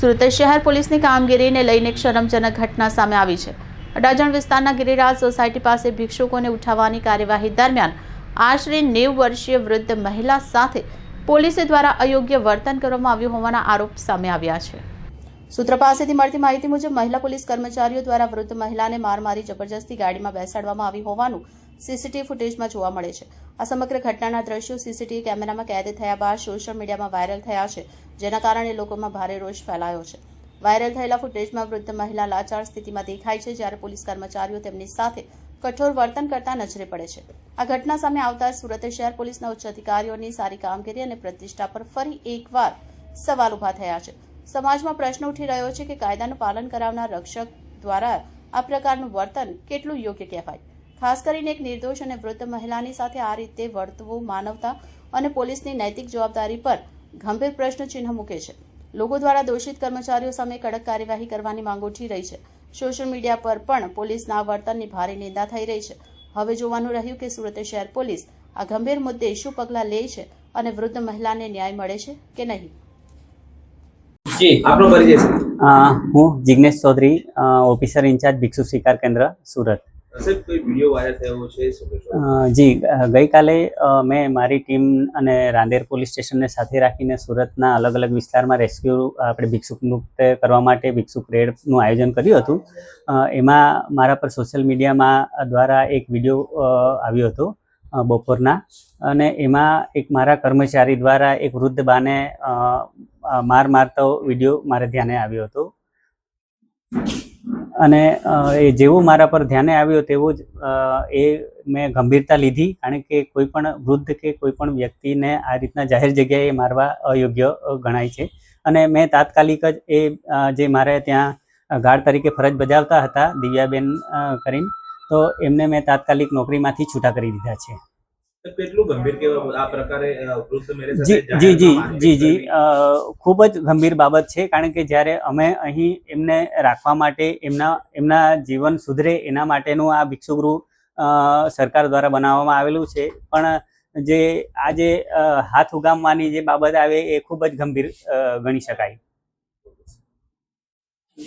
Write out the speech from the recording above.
સુરત શહેર પોલીસની કામગીરીને લઈને શરમજનક ઘટના સામે આવી છે. અડાજણ વિસ્તારના ગિરિરાજ સોસાયટી પાસે ભિક્ષુકોને ઉઠાવવાની કાર્યવાહી દરમિયાન આશરે નેવ વર્ષીય વૃદ્ધ મહિલા સાથે પોલીસે દ્વારા અયોગ્ય વર્તન કરવામાં આવ્યું હોવાના આરોપ સામે આવ્યા છે. સૂત્ર પાસેથી મળતી માહિતી મુજબ મહિલા પોલીસ કર્મચારીઓ દ્વારા વૃદ્ધ મહિલાને માર મારી જબરજસ્તી ગાડીમાં બેસાડવામાં આવી હોવાનું સીસીટીવી ફૂટેજમાં જોવા મળે છે. આ સમગ્ર ઘટનાના દ્રશ્યો સીસીટીવી કેમેરામાં કેદ થયા બાદ સોશિયલ મીડિયામાં વાયરલ થયા છે, જેના કારણે લોકોમાં ભારે રોષ ફેલાયો છે. વાયરલ થયેલા ફૂટેજમાં વૃદ્ધ મહિલા લાચાર સ્થિતિમાં દેખાય છે, જ્યારે પોલીસ કર્મચારીઓ તેમની સાથે કઠોર વર્તન કરતા નજરે પડે છે. આ ઘટના સામે આવતા સુરત શહેર પોલીસના ઉચ્ચ અધિકારીઓની સારી કામગીરી અને પ્રતિષ્ઠા પર ફરી એકવાર સવાલ ઊભા થયા છે. સમાજમાં પ્રશ્ન ઉઠી રહ્યો છે કે કાયદાનું પાલન કરાવનાર રક્ષક દ્વારા આ પ્રકારનું વર્તન કેટલું યોગ્ય કહેવાય? ખાસ કરીને એક નિર્દોષ અને વૃદ્ધ મહિલાની સાથે આ રીતે વર્તવું માનવતા અને પોલીસની નૈતિક જવાબદારી પર ગંભીર પ્રશ્ન ચિહ્ન મૂકે છે. લોકો દ્વારા દોષિત કર્મચારીઓ સામે કડક કાર્યવાહી કરવાની માંગ ઉઠી રહી છે. સોશિયલ મીડિયા પર પણ પોલીસના વર્તનની ભારે નિંદા થઈ રહી છે. હવે જોવાનું રહ્યું કે સુરત શહેર પોલીસ આ ગંભીર મુદ્દે શું પગલાં લે છે અને વૃદ્ધ મહિલાને ન્યાય મળે છે કે નહીં? જી આપનો પરિચય હું Jignesh Chaudhari officer in charge ભિક્ષુ સ્વીકાર કેન્દ્ર સુરત. જી ગઈકાલે મેં મારી ટીમ અને રાંદેર પોલીસ સ્ટેશનને સાથે રાખીને સુરતના અલગ અલગ વિસ્તારમાં રેસ્ક્યુ, આપણે ભિક્ષુક મુક્ત કરવા માટે ભિક્ષુક રેડનું આયોજન કર્યું હતું. એમાં મારા પર સોશિયલ મીડિયામાં દ્વારા એક વીડિયો આવ્યો હતો બપોરના. અને એમાં એક મારા કર્મચારી દ્વારા એક વૃદ્ધ બાને માર મારતો વીડિયો મારે ધ્યાને આવ્યો હતો. અને એ જેવું મારા પર ધ્યાને આવ્યું તેવું જ એ મેં ગંભીરતા લીધી કારણ કે કોઈ પણ વૃદ્ધ કે કોઈ પણ વ્યક્તિને આ રીતના જાહેર જગ્યાએ મારવા અયોગ્ય ગણાય છે. અને મેં તાત્કાલિક જ એ જે મારે ત્યાં ગાર્ડ તરીકે ફરજ બજાવતા હતા દિવ્યાબેન કરીને, તો એમને મેં તાત્કાલિક નોકરીમાંથી છૂટા કરી દીધા છે. કેટલું ગંભીર આ પ્રકારે જી જી જી જી ખૂબ જ ગંભીર બાબત છે કારણ કે જ્યારે અમે અહીં એમને રાખવા માટે એમના એમના જીવન સુધરે એના માટેનું આ ભિક્ષુગૃહ સરકાર દ્વારા બનાવવામાં આવેલું છે. પણ જે આ જે હાથ ઉગામવાની જે બાબત આવે એ ખૂબ જ ગંભીર ગણી શકાય.